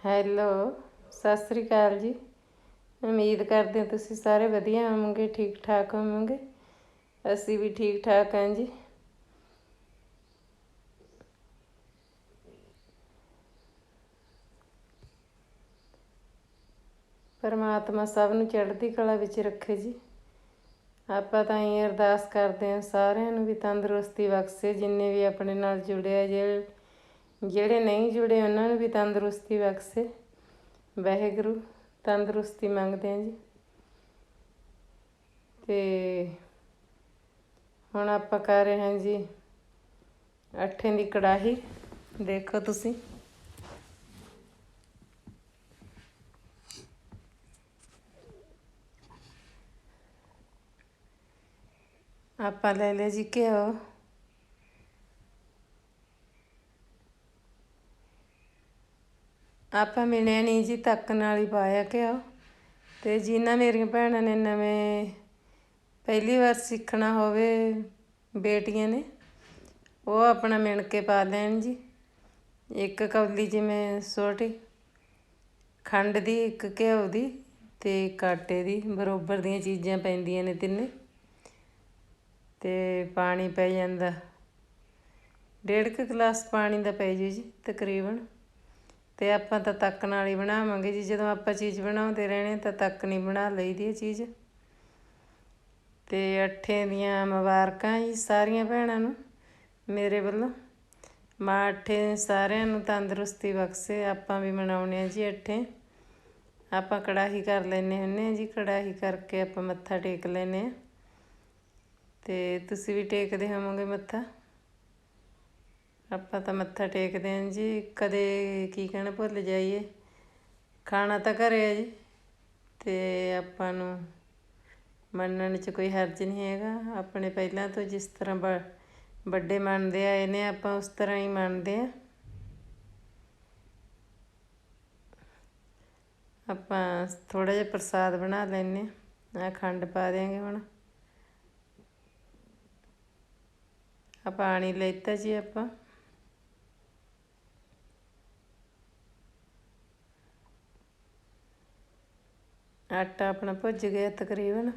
Hello Sat Sri ਅਕਾਲ ਜੀ। ਉਮੀਦ ਕਰਦੇ ਹਾਂ ਤੁਸੀਂ ਸਾਰੇ ਵਧੀਆ ਹੋਵੋਗੇ, ਠੀਕ ਠਾਕ ਹੋਵੋਗੇ। ਅਸੀਂ ਵੀ ਠੀਕ ਠਾਕ ਹਾਂ ਜੀ। ਪਰਮਾਤਮਾ ਸਭ ਨੂੰ ਚੜ੍ਹਦੀ ਕਲਾ ਵਿੱਚ ਰੱਖੇ ਜੀ। ਆਪਾਂ ਤਾਂ ਇਹ ਅਰਦਾਸ ਕਰਦੇ ਹਾਂ ਸਾਰਿਆਂ ਨੂੰ ਵੀ ਤੰਦਰੁਸਤੀ ਬਖਸ਼ੇ, ਜਿੰਨੇ ਵੀ ਆਪਣੇ ਨਾਲ ਜੁੜਿਆ ਜੇ ਜਿਹੜੇ ਨਹੀਂ ਜੁੜੇ ਉਹਨਾਂ ਨੂੰ ਵੀ ਤੰਦਰੁਸਤੀ ਬਖਸ਼ੇ। ਵਾਹਿਗੁਰੂ, ਤੰਦਰੁਸਤੀ ਮੰਗਦੇ ਆ ਜੀ। ਤੇ ਹੁਣ ਆਪਾਂ ਕਰ ਰਹੇ ਹਾਂ ਜੀ ਅੱਠੇ ਦੀ ਕੜਾਹੀ। ਦੇਖੋ ਤੁਸੀਂ। ਆਪਾਂ ਲੈ ਲਿਆ ਜੀ ਘਿਓ। ਆਪਾਂ ਮਿਲਿਆ ਨਹੀਂ ਜੀ, ਤੱਕ ਨਾਲ ਹੀ ਪਾਇਆ ਘਿਓ ਤੇ ਜਿਨ੍ਹਾਂ ਮੇਰੀਆਂ ਭੈਣਾਂ ਨੇ ਨਵੇਂ ਪਹਿਲੀ ਵਾਰ ਸਿੱਖਣਾ ਹੋਵੇ ਬੇਟੀਆਂ ਨੇ, ਉਹ ਆਪਣਾ ਮਿਣ ਕੇ ਪਾ ਲੈਣ ਜੀ। ਇੱਕ ਕੌਲੀ ਜਿਵੇਂ ਛੋਟੀ ਖੰਡ ਦੀ, ਇੱਕ ਘਿਓ ਦੀ ਤੇ ਇੱਕ ਆਟੇ ਦੀ, ਬਰੋਬਰ ਦੀਆਂ ਚੀਜ਼ਾਂ ਪੈਂਦੀਆਂ ਨੇ ਤਿੰਨੇ। ਤੇ ਪਾਣੀ ਪੈ ਜਾਂਦਾ। ਡੇਢ ਕੁ ਗਲਾਸ ਪਾਣੀ ਦਾ ਪੈ ਜੂ ਜੀ, ਤਕਰੀਬਨ। ਤੇ ਆਪਾਂ ਤਾਂ ਤੱਕ ਨਾਲ ਹੀ ਬਣਾਵਾਂਗੇ ਜੀ। ਜਦੋਂ ਆਪਾਂ ਚੀਜ਼ ਬਣਾਉਂਦੇ ਰਹਿਣੇ ਤਾਂ ਤੱਕ ਨਹੀਂ ਬਣਾ ਲਈਦੀ ਇਹ ਚੀਜ਼। ਤੇ ਅੱਠੇ ਦੀਆਂ ਮੁਬਾਰਕਾਂ ਜੀ ਸਾਰੀਆਂ ਭੈਣਾਂ ਨੂੰ। ਮੇਰੇ ਵੱਲੋਂ ਮਾਂ ਅੱਠੇ ਸਾਰਿਆਂ ਨੂੰ ਤੰਦਰੁਸਤੀ ਬਖਸ਼ੇ। ਆਪਾਂ ਵੀ ਮਨਾਉਣੇ ਆ ਜੀ ਅੱਠੇ। ਆਪਾਂ ਕੜਾਹੀ ਕਰ ਲੈਨੇ ਹੁੰਨੇ ਆ ਜੀ। ਕੜਾਹੀ ਕਰਕੇ ਆਪਾਂ ਮੱਥਾ ਟੇਕ ਲੈਨੇ ਆ। ਤੇ ਤੁਸੀਂ ਵੀ ਟੇਕਦੇ ਹੋਵੋਗੇ ਮੱਥਾ? ਆਪਾਂ ਤਾਂ ਮੱਥਾ ਟੇਕਦੇ ਆਂ ਜੀ, ਕਦੇ ਕੀ ਕਹਿਣਾ ਭੁੱਲ ਜਾਈਏ। ਖਾਣਾ ਤਾਂ ਘਰੇ ਹੈ ਜੀ, ਤੇ ਆਪਾਂ ਨੂੰ ਮੰਨਣ 'ਚ ਕੋਈ ਹਰਜ ਨਹੀਂ ਹੈਗਾ। ਆਪਣੇ ਪਹਿਲਾਂ ਤੋਂ ਜਿਸ ਤਰ੍ਹਾਂ ਵੱਡੇ ਮੰਨਦੇ ਆਏ ਨੇ, ਆਪਾਂ ਉਸ ਤਰ੍ਹਾਂ ਹੀ ਮੰਨਦੇ ਆ। ਆਪਾਂ ਥੋੜਾ ਜਿਹਾ ਪ੍ਰਸਾਦ ਬਣਾ ਲੈਨੇ ਆ। ਖੰਡ ਪਾ ਦੇਾਂਗੇ ਹੁਣ। ਆ ਪਾਣੀ ਲੈਤਾ ਜੀ ਆਪਾਂ। ਆਟਾ ਆਪਣਾ ਭੁੱਜ ਗਿਆ ਤਕਰੀਬਨ।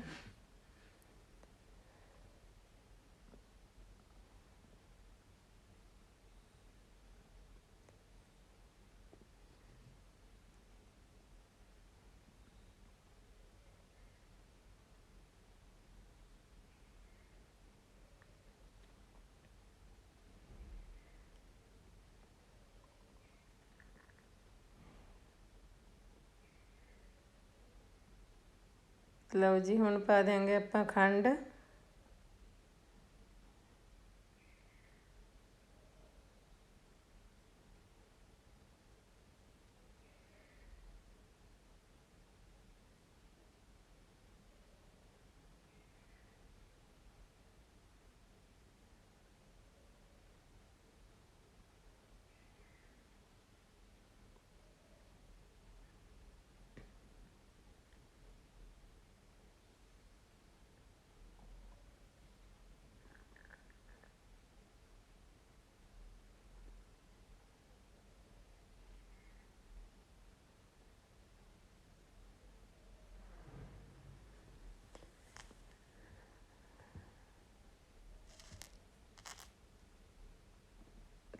ਲਓ ਜੀ ਹੁਣ ਪਾ ਦਿਆਂਗੇ ਆਪਾਂ ਖੰਡ।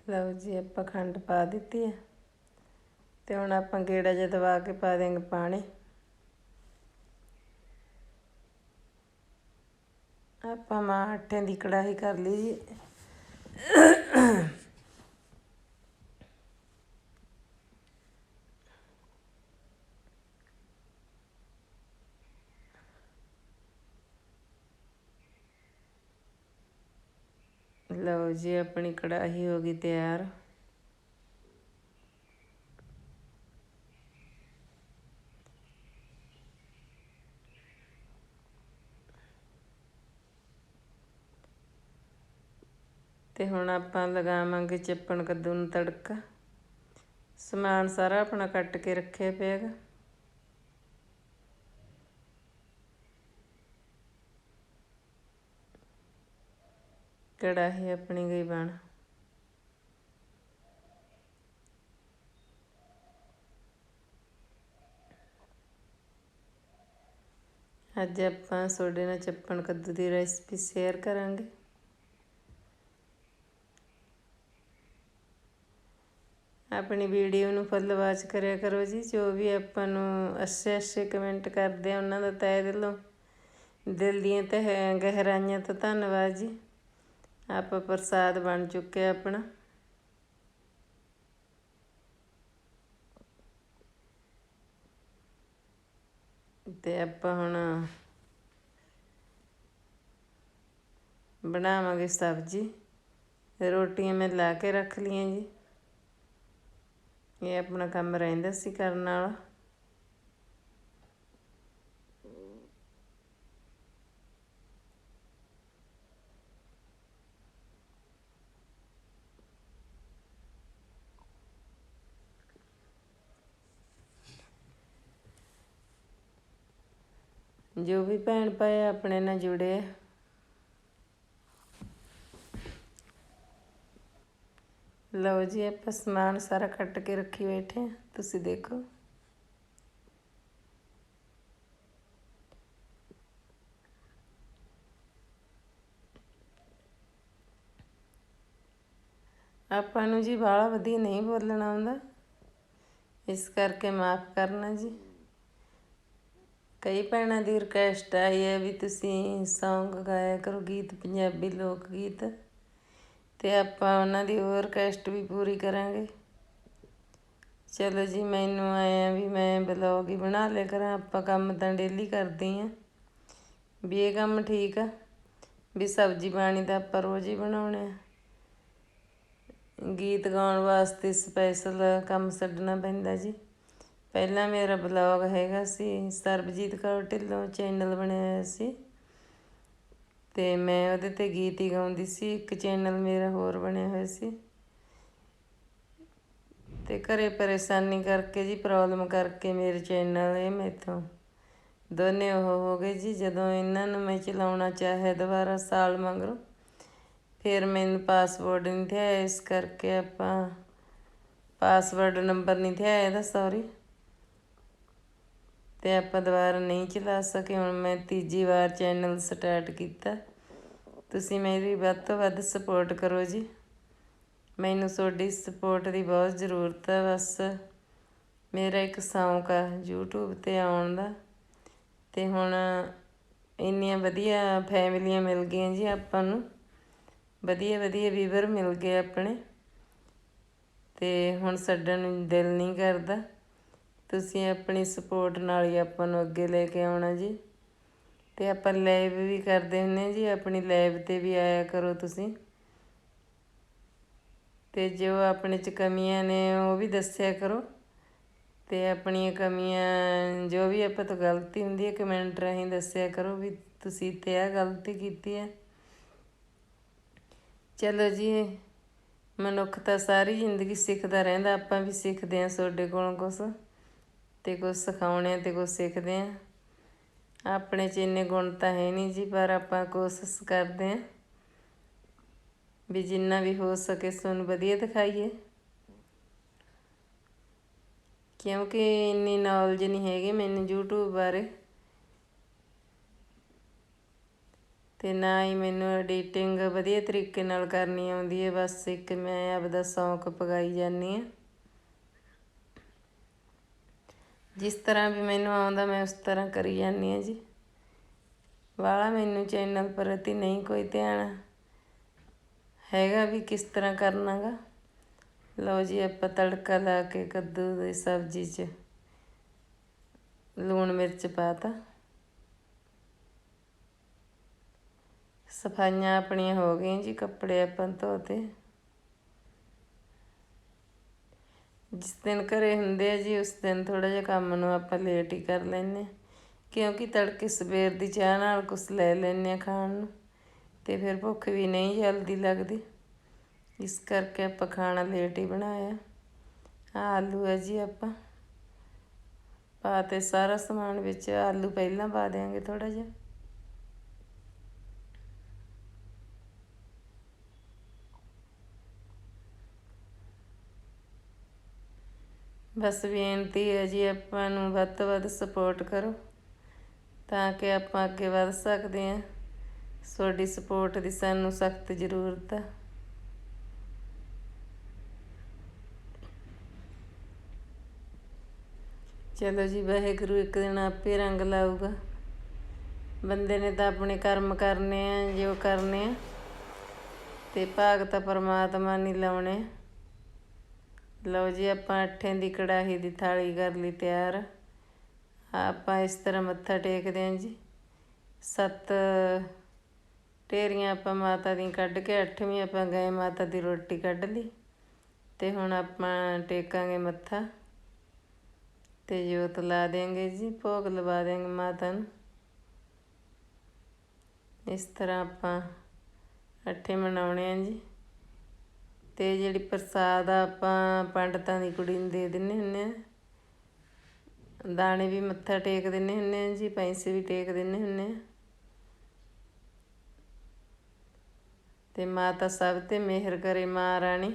ਲਓ ਜੀ ਆਪਾਂ ਖੰਡ ਪਾ ਦਿੱਤੀ ਹੈ ਤੇ ਹੁਣ ਆਪਾਂ ਗੇੜਾ ਜਿਹਾ ਦਵਾ ਕੇ ਪਾ ਦੇਾਂਗੇ ਪਾਣੀ। ਆਪਾਂ ਮਾਂ ਆਟੇ ਦੀ ਕੜਾਹੀ ਕਰ ਲਈ ਜੀ। ਲਓ ਜੀ, ਆਪਣੀ ਕੜਾਹੀ ਹੋ ਗਈ ਤਿਆਰ। ਤੇ ਹੁਣ ਆਪਾਂ ਲਗਾਵਾਂਗੇ ਚੱਪਣ ਕੱਦੂ ਨੂੰ ਤੜਕਾ। ਸਮਾਨ ਸਾਰਾ ਆਪਣਾ ਕੱਟ ਕੇ ਰੱਖਿਆ ਪਿਆਗਾ ਕੜਾਹੀ ਆਪਣੀ ਗਈ ਬਣ ਅੱਜ ਆਪਾਂ ਤੁਹਾਡੇ ਨਾਲ ਚੱਪਣ ਕੱਦੂ ਦੀ ਰੈਸਪੀ ਸ਼ੇਅਰ ਕਰਾਂਗੇ। ਆਪਣੀ ਵੀਡੀਓ ਨੂੰ ਫੁੱਲ ਵਾਚ ਕਰਿਆ ਕਰੋ ਜੀ, ਜੋ ਵੀ ਆਪਾਂ ਨੂੰ ਅੱਛੇ ਅੱਛੇ ਕਮੈਂਟ ਕਰਦੇ ਆ, ਉਹਨਾਂ ਦਾ ਤਹਿ ਦਿਲੋਂ ਦਿਲ ਦੀਆਂ ਤੇ ਗਹਿਰਾਈਆਂ ਤੋਂ ਧੰਨਵਾਦ ਜੀ। ਆਪਾਂ ਪ੍ਰਸਾਦ ਬਣ ਚੁੱਕਿਆ ਆਪਣਾ। ਤੇ ਆਪਾਂ ਹੁਣ ਬਣਾਵਾਂਗੇ ਸਬਜ਼ੀ। ਰੋਟੀਆਂ ਮੈਂ ਲਾ ਕੇ ਰੱਖ ਲਈਆਂ ਜੀ। ਇਹ ਆਪਣਾ ਕੰਮ ਰਹਿੰਦਾ ਸੀ ਕਰਨ ਵਾਲਾ। ਜੋ ਵੀ ਭੈਣ ਭਾਈ ਆਪਣੇ ਨਾਲ ਜੁੜੇ ਲਓ ਜੀ, ਆਪਾਂ ਸਮਾਨ ਸਾਰਾ ਕੱਟ ਕੇ ਰੱਖੀ ਬੈਠੇ ਤੁਸੀਂ ਦੇਖੋ। ਆਪਾਂ ਨੂੰ ਜੀ ਬਾਲਾ ਵਧੀਆ ਨਹੀਂ ਬੋਲਣਾ ਆਉਂਦਾ। ਇਸ ਕਰਕੇ ਮਾਫ ਕਰਨਾ ਜੀ। ਕਈ ਭੈਣਾਂ ਦੀ ਰਿਕਵੈਸਟ ਆਈ ਹੈ ਵੀ ਤੁਸੀਂ ਸੌਂਗ ਗਾਇਆ ਕਰੋ ਗੀਤ, ਪੰਜਾਬੀ ਲੋਕ ਗੀਤ। ਤੇ ਆਪਾਂ ਉਹਨਾਂ ਦੀ ਹੋਰ ਰਿਕਵੈਸਟ ਵੀ ਪੂਰੀ ਕਰਾਂਗੇ। ਚਲੋ ਜੀ, ਮੈਨੂੰ ਆਇਆ ਵੀ ਮੈਂ ਬਲੌਗ ਹੀ ਬਣਾ ਲਿਆ ਕਰਾਂ। ਆਪਾਂ ਕੰਮ ਤਾਂ ਡੇਲੀ ਕਰਦੇ ਆ। ਵੀ ਇਹ ਕੰਮ ਠੀਕ ਆ। ਵੀ ਸਬਜ਼ੀ ਪਾਣੀ ਤਾਂ ਆਪਾਂ ਰੋਜ਼ ਹੀ ਬਣਾਉਣੇ ਆ। ਗੀਤ ਗਾਉਣ ਵਾਸਤੇ ਸਪੈਸ਼ਲ ਕੰਮ ਛੱਡਣਾ ਪੈਂਦਾ ਜੀ। ਪਹਿਲਾਂ ਮੇਰਾ ਬਲੌਗ ਹੈਗਾ ਸੀ, ਸਰਬਜੀਤ ਕੌਰ ਢਿੱਲੋਂ ਚੈਨਲ ਬਣਿਆ ਹੋਇਆ ਸੀ। ਤੇ ਮੈਂ ਉਹਦੇ ਤੇ ਗੀਤ ਹੀ ਗਾਉਂਦੀ ਸੀ, ਇੱਕ ਚੈਨਲ ਮੇਰਾ ਹੋਰ ਬਣਿਆ ਹੋਇਆ ਸੀ। ਤੇ ਘਰੇ ਪਰੇਸ਼ਾਨੀ ਕਰਕੇ ਜੀ ਪ੍ਰੋਬਲਮ ਕਰਕੇ ਮੇਰੇ ਚੈਨਲ ਇਹ ਮੇਥੋਂ। ਦੋਨੇ ਉਹ ਹੋ ਗਏ ਜੀ, ਜਦੋਂ ਇਹਨਾਂ ਨੂੰ ਮੈਂ ਚਲਾਉਣਾ ਚਾਹਿਆ ਦੁਬਾਰਾ ਸਾਲ ਮੰਗਰੋ, ਫਿਰ ਮੈਨੂੰ ਪਾਸਵਰਡ ਨਹੀਂ ਥਿਆ, ਇਸ ਕਰਕੇ ਆਪਾਂ ਪਾਸਵਰਡ ਨੰਬਰ ਨਹੀਂ ਥਿਆ ਇਹਦਾ ਸੌਰੀ ਤੇ ਆਪਾਂ ਦੁਬਾਰਾ ਨਹੀਂ ਚਲਾ ਸਕੇ। ਹੁਣ ਮੈਂ ਤੀਜੀ ਵਾਰ ਚੈਨਲ ਸਟਾਰਟ ਕੀਤਾ। ਤੁਸੀਂ ਮੇਰੀ ਵੱਧ ਤੋਂ ਵੱਧ ਸਪੋਰਟ ਕਰੋ ਜੀ। ਮੈਨੂੰ ਤੁਹਾਡੀ ਸਪੋਰਟ ਦੀ ਬਹੁਤ ਜ਼ਰੂਰਤ ਹੈ ਬਸ। ਮੇਰਾ ਇੱਕ ਸ਼ੌਂਕ ਆ YouTube ਤੇ ਆਉਣ ਦਾ। ਤੇ ਹੁਣ ਇੰਨੀਆਂ ਵਧੀਆ ਫੈਮਲੀਆਂ ਮਿਲ ਗਈਆਂ ਜੀ ਆਪਾਂ ਨੂੰ। ਵਧੀਆ ਵਧੀਆ ਵੀਵਰ ਮਿਲ ਗਏ ਆਪਣੇ। ਤੇ ਹੁਣ ਛੱਡਣ ਨੂੰ ਦਿਲ ਨਹੀਂ ਕਰਦਾ। ਤੁਸੀਂ ਆਪਣੀ ਸਪੋਰਟ ਨਾਲ ਹੀ ਆਪਾਂ ਨੂੰ ਅੱਗੇ ਲੈ ਕੇ ਆਉਣਾ ਜੀ। ਤੇ ਆਪਾਂ ਲਾਈਵ ਵੀ ਕਰਦੇ ਹੁੰਨੇ ਜੀ, ਆਪਣੀ ਲਾਈਵ ਤੇ ਵੀ ਆਇਆ ਕਰੋ ਤੁਸੀਂ। ਤੇ ਜੋ ਆਪਣੇ ਚ ਕਮੀਆਂ ਨੇ ਉਹ ਵੀ ਦੱਸਿਆ ਕਰੋ। ਤੇ ਆਪਣੀਆਂ ਕਮੀਆਂ, ਜੋ ਵੀ ਆਪਾਂ ਤੋਂ ਗਲਤੀ ਹੁੰਦੀ ਹੈ ਕਮੈਂਟ ਰਾਹੀਂ ਦੱਸਿਆ ਕਰੋ ਵੀ ਤੁਸੀਂ ਤੇ ਆ ਗਲਤੀ ਕੀਤੀ ਹੈ। ਚਲੋ ਜੀ, ਮਨੁੱਖ ਤਾਂ ਸਾਰੀ ਜ਼ਿੰਦਗੀ ਸਿੱਖਦਾ ਰਹਿੰਦਾ, ਆਪਾਂ ਵੀ ਸਿੱਖਦੇ ਆਂ ਤੁਹਾਡੇ ਕੋਲੋਂ ਕੁਝ ਤੇ ਕੁਝ ਸਿਖਾਉਣੇ ਤੇ ਕੁਝ ਸਿੱਖਦੇ ਆਂ। ਆਪਣੇ ਚ ਇੰਨੇ ਗੁਣ ਤਾਂ ਹੈ ਨਹੀਂ ਜੀ, ਪਰ ਆਪਾਂ ਕੋਸ਼ਿਸ਼ ਕਰਦੇ ਆਂ ਵੀ ਜਿੰਨਾ ਵੀ ਹੋ ਸਕੇ ਤੁਹਾਨੂੰ ਵਧੀਆ ਦਿਖਾਈਏ। ਕਿਉਂਕਿ ਇੰਨੀ ਨੌਲੇਜ ਨਹੀਂ ਹੈਗੀ ਮੈਨੂੰ YouTube ਬਾਰੇ। ਤੇ ਨਾ ਹੀ ਮੈਨੂੰ ਐਡੀਟਿੰਗ ਵਧੀਆ ਤਰੀਕੇ ਨਾਲ ਕਰਨੀ ਆਉਂਦੀ ਹੈ, ਬਸ ਇੱਕ ਮੈਂ ਆਪਦਾ ਸ਼ੌਂਕ ਪਗਾਈ ਜਾਂਦੀ ਹਾਂ। ਜਿਸ ਤਰ੍ਹਾਂ ਵੀ ਮੈਨੂੰ ਆਉਂਦਾ, ਮੈਂ ਉਸ ਤਰ੍ਹਾਂ ਕਰੀ ਜਾਂਦੀ ਹਾਂ ਜੀ। ਵਾਲਾ ਮੈਨੂੰ ਚੈਨਲ ਪ੍ਰਤੀ ਨਹੀਂ ਕੋਈ ਧਿਆਨ ਹੈਗਾ ਵੀ ਕਿਸ ਤਰ੍ਹਾਂ ਕਰਨਾਗਾ। ਲਓ ਜੀ, ਆਪਾਂ ਤੜਕਾ ਲਾ ਕੇ ਕੱਦੂ ਦੀ ਸਬਜ਼ੀ 'ਚ ਲੂਣ ਮਿਰਚ ਪਾਤਾ। ਸਫਾਈਆਂ ਆਪਣੀਆਂ ਹੋ ਗਈਆਂ ਜੀ, ਕੱਪੜੇ ਆਪਾਂ ਧੋਤੇ ਜਿਸ ਦਿਨ ਘਰੇ ਹੁੰਦੇ ਆ ਜੀ, ਉਸ ਦਿਨ ਥੋੜਾ ਜਿਹਾ ਕੰਮ ਨੂੰ ਆਪਾਂ ਲੇਟ ਹੀ ਕਰ ਲੈਨੇ ਕਿਉਂਕਿ ਤੜਕੇ ਸਵੇਰ ਦੀ ਚਾਹ ਨਾਲ ਕੁਝ ਲੈ ਲੈਨੇ ਆ ਖਾਣ ਨੂੰ, ਤੇ ਫਿਰ ਭੁੱਖ ਵੀ ਨਹੀਂ ਜਲਦੀ ਲੱਗਦੀ। ਇਸ ਕਰਕੇ ਆਪਾਂ ਖਾਣਾ ਲੇਟ ਹੀ ਬਣਾਇਆ। ਆਲੂ ਹੈ ਜੀ ਆਪਾਂ। ਪਾ ਪਾਤੇ ਸਾਰਾ ਸਮਾਨ ਵਿੱਚ ਆਲੂ ਪਹਿਲਾਂ ਪਾ ਦੇਾਂਗੇ ਥੋੜਾ ਜਿਹਾ। ਬਸ ਬੇਨਤੀ ਹੈ ਜੀ ਆਪਾਂ ਨੂੰ ਵੱਧ ਤੋਂ ਵੱਧ ਸਪੋਰਟ ਕਰੋ, ਤਾਂ ਕਿ ਆਪਾਂ ਅੱਗੇ ਵੱਧ ਸਕਦੇ ਹਾਂ। ਤੁਹਾਡੀ ਸਪੋਰਟ ਦੀ ਸਾਨੂੰ ਸਖਤ ਜ਼ਰੂਰਤ ਹੈ ਚਲੋ ਜੀ, ਵਾਹਿਗੁਰੂ ਇੱਕ ਦਿਨ ਆਪੇ ਰੰਗ ਲਾਊਗਾ। ਬੰਦੇ ਨੇ ਤਾਂ ਆਪਣੇ ਕਰਮ ਕਰਨੇ ਆ, ਜੋ ਕਰਨੇ ਆ, ਤੇ ਭਾਗ ਤਾਂ ਪਰਮਾਤਮਾ ਨਹੀਂ ਲਾਉਣੇ ਲਓ ਜੀ, ਆਪਾਂ ਅੱਠੇ ਦੀ ਕੜਾਹੀ ਦੀ ਥਾਲੀ ਕਰ ਲਈ ਤਿਆਰ। ਆਪਾਂ ਇਸ ਤਰ੍ਹਾਂ ਮੱਥਾ ਟੇਕਦੇ ਹਾਂ ਜੀ। ਸੱਤ ਢੇਰੀਆਂ ਆਪਾਂ ਮਾਤਾ ਦੀ ਕੱਢ ਕੇ, ਅੱਠਵੀਂ ਆਪਾਂ ਗਏ ਮਾਤਾ ਦੀ ਰੋਟੀ ਕੱਢ ਲਈ ਤੇ ਹੁਣ ਆਪਾਂ ਟੇਕਾਂਗੇ ਮੱਥਾ ਤੇ ਜੋਤ ਲਾ ਦੇਂਗੇ ਜੀ, ਭੋਗ ਲਵਾ ਦੇਂਗੇ ਮਾਤਾ ਨੂੰ। ਇਸ ਤਰ੍ਹਾਂ ਆਪਾਂ ਅੱਠੇ ਮਨਾਉਣੇ ਆ ਜੀ। ਤੇ ਜਿਹੜੀ ਪ੍ਰਸਾਦ ਆ ਆਪਾਂ ਪੰਡਤਾਂ ਦੀ ਕੁੜੀ ਨੂੰ ਦੇ ਦਿੰਨੇ ਹੁੰਨੇ ਆ, ਦਾਣੇ ਵੀ ਮੱਥਾ ਟੇਕ ਦਿੰਨੇ ਹੁੰਨੇ ਆ ਜੀ, ਪੈਸੇ ਵੀ ਟੇਕ ਦਿੰਨੇ ਹੁੰਨੇ ਆ। ਤੇ ਮਾਤਾ ਸਭ ਤੇ ਮਿਹਰ ਕਰੇ ਮਾਂ ਰਾਣੀ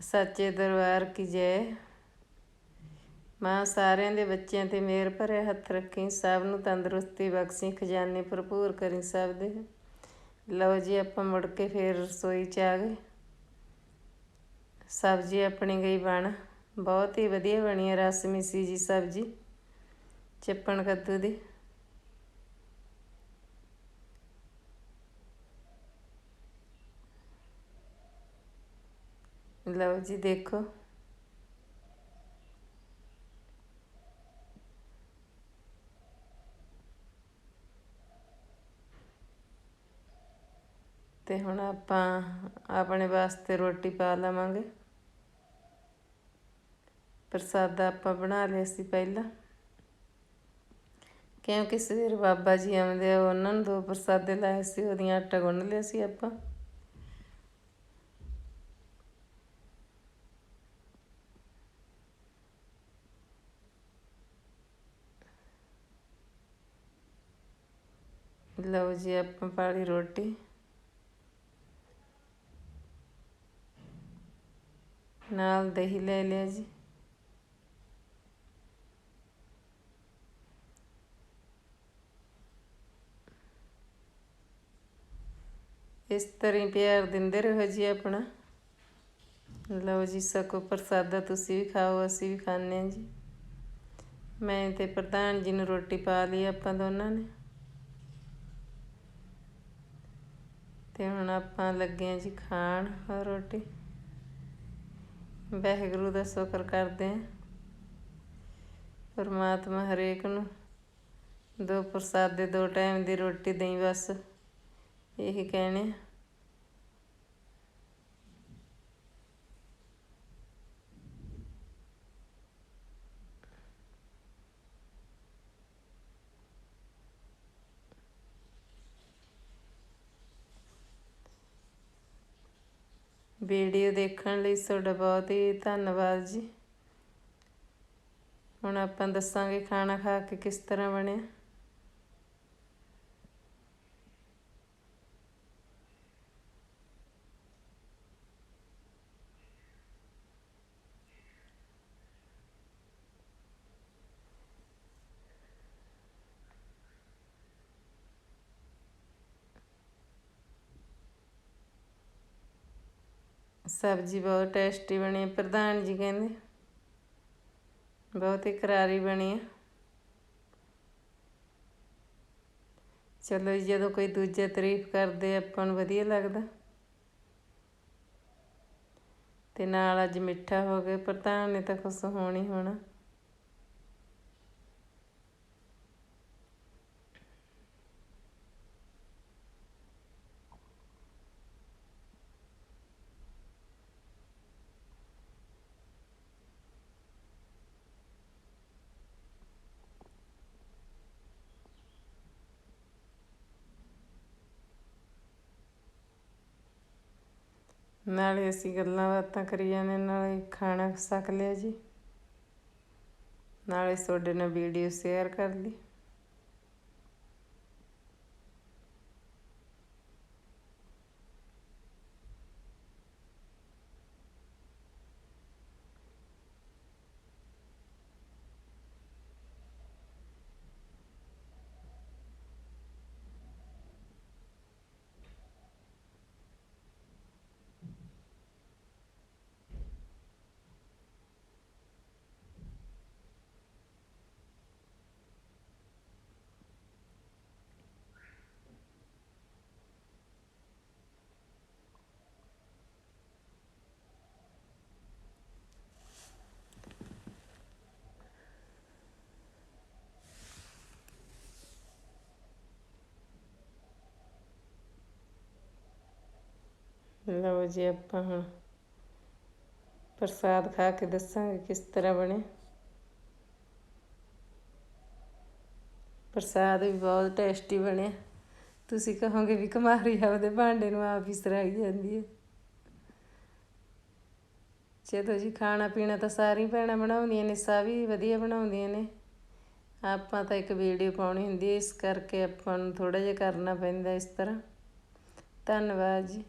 ਸੱਚੇ ਦਰਬਾਰ ਕੀ ਜੈ। ਮਾਂ ਸਾਰਿਆਂ ਦੇ ਬੱਚਿਆਂ ਤੇ ਮਿਹਰ ਭਰੇ ਹੱਥ ਰੱਖੀ, ਸਭ ਨੂੰ ਤੰਦਰੁਸਤੀ ਬਖਸ਼ੀ, ਖਜ਼ਾਨੇ ਭਰਪੂਰ ਕਰੀ ਸਭ ਦੇ। ਲਓ ਜੀ, ਆਪਾਂ ਮੁੜ ਕੇ ਫੇਰ ਰਸੋਈ 'ਚ ਆ ਗਏ। ਸਬਜ਼ੀ ਆਪਣੀ ਗਈ ਬਣ। ਬਹੁਤ ਹੀ ਵਧੀਆ ਬਣੀ ਹੈ ਰਸਮੀ ਸੀ ਜੀ ਸਬਜ਼ੀ, ਚੱਪਣ ਕੱਦੂ ਦੀ। ਲਓ ਜੀ, ਦੇਖੋ। ਤੇ ਹੁਣ ਆਪਾਂ ਆਪਣੇ ਵਾਸਤੇ ਰੋਟੀ ਪਾ ਲਵਾਂਗੇ। ਪ੍ਰਸਾਦਾ ਆਪਾਂ ਬਣਾ ਲਿਆ ਸੀ ਪਹਿਲਾਂ। ਕਿਉਂਕਿ ਸਵੇਰ ਬਾਬਾ ਜੀ ਆਉਂਦੇ ਆ, ਉਹਨਾਂ ਨੂੰ ਦੋ ਪ੍ਰਸਾਦੇ ਲਾਏ ਸੀ, ਉਹਦੀਆਂ ਆਟਾ ਗੁੰਨ ਲਿਆ ਸੀ ਆਪਾਂ। ਲਓ ਜੀ, ਆਪਾਂ ਪਾਲੀ ਰੋਟੀ। ਨਾਲ ਦਹੀਂ ਲੈ ਲਿਆ ਜੀ। ਇਸ ਤਰ੍ਹਾਂ ਪਿਆਰ ਦਿੰਦੇ ਰਹੋ ਜੀ ਆਪਣਾ। ਲਓ ਜੀ ਸਕੋ ਪ੍ਰਸਾਦਾ ਤੁਸੀਂ ਵੀ ਖਾਓ, ਅਸੀਂ ਵੀ ਖਾਣੇ ਆ ਜੀ। ਮੈਂ ਤੇ ਪ੍ਰਧਾਨ ਜੀ ਨੂੰ ਰੋਟੀ ਪਾ ਲਈ ਆਪਾਂ ਦੋਨਾਂ ਨੇ। ਤੇ ਹੁਣ ਆਪਾਂ ਲੱਗੇ ਆ ਜੀ ਖਾਣ ਰੋਟੀ। ਵਾਹਿਗੁਰੂ ਦਾ ਸ਼ੁਕਰ ਕਰਦੇ ਹਾਂ। ਪਰਮਾਤਮਾ ਹਰੇਕ ਨੂੰ ਦੋ ਪ੍ਰਸਾਦੇ, ਦੋ ਟਾਈਮ ਦੀ ਰੋਟੀ ਦੇਈ ਬਸ, ਇਹੀ ਕਹਿਣੇ ਵੀਡੀਓ ਦੇਖਣ ਲਈ ਤੁਹਾਡਾ ਬਹੁਤ ਹੀ ਧੰਨਵਾਦ ਜੀ। ਹੁਣ ਆਪਾਂ ਦੱਸਾਂਗੇ ਖਾਣਾ ਖਾ ਕੇ ਕਿਸ ਤਰ੍ਹਾਂ ਬਣਿਆ। ਸਬਜ਼ੀ ਬਹੁਤ ਟੇਸਟੀ ਬਣੀ ਪ੍ਰਧਾਨ ਜੀ ਕਹਿੰਦੇ। ਬਹੁਤ ਹੀ ਕਰਾਰੀ ਬਣੀ ਆ ਚਲੋ ਜਦੋਂ ਕੋਈ ਦੂਜੇ ਤਾਰੀਫ ਕਰਦੇ, ਆਪਾਂ ਨੂੰ ਵਧੀਆ ਲੱਗਦਾ। ਤੇ ਨਾਲ ਅੱਜ ਮਿੱਠਾ ਹੋ ਗਿਆ, ਪ੍ਰਧਾਨ ਨੇ ਤਾਂ ਖੁਸ਼ ਹੋਣੀ ਹੋਣਾ। ਨਾਲੇ ਅਸੀਂ ਗੱਲਾਂ ਬਾਤਾਂ ਕਰੀ ਜਾਂਦੇ ਨਾਲੇ ਖਾਣਾ ਛਕ ਲਿਆ ਜੀ। ਨਾਲੇ ਤੁਹਾਡੇ ਨਾਲ ਵੀਡੀਓ ਸ਼ੇਅਰ ਕਰ ਲਈ। ਲਓ ਜੀ ਆਪਾਂ ਹੁਣ ਪ੍ਰਸਾਦ ਖਾ ਕੇ ਦੱਸਾਂਗੇ ਕਿਸ ਤਰ੍ਹਾਂ ਬਣੇ। ਪ੍ਰਸਾਦ ਵੀ ਬਹੁਤ ਟੇਸਟੀ ਬਣਿਆ ਤੁਸੀਂ ਕਹੋਗੇ ਵੀ ਕੁਮਾਰੀ ਆਪਦੇ ਭਾਂਡੇ ਨੂੰ ਆਪ ਹੀ ਸਰਾਈ ਜਾਂਦੀ ਹੈ। ਚਲੋ ਜੀ ਖਾਣਾ ਪੀਣਾ ਤਾਂ ਸਾਰੀ ਭੈਣਾਂ ਬਣਾਉਂਦੀਆਂ ਨੇ ਸਾ ਵੀ ਵਧੀਆ ਬਣਾਉਂਦੀਆਂ ਨੇ। ਆਪਾਂ ਤਾਂ ਇੱਕ ਵੀਡੀਓ ਪਾਉਣੀ ਹੁੰਦੀ ਹੈ, ਇਸ ਕਰਕੇ ਆਪਾਂ ਨੂੰ ਥੋੜਾ ਜਿਹਾ ਕਰਨਾ ਪੈਂਦਾ ਇਸ ਤਰ੍ਹਾਂ। ਧੰਨਵਾਦ ਜੀ।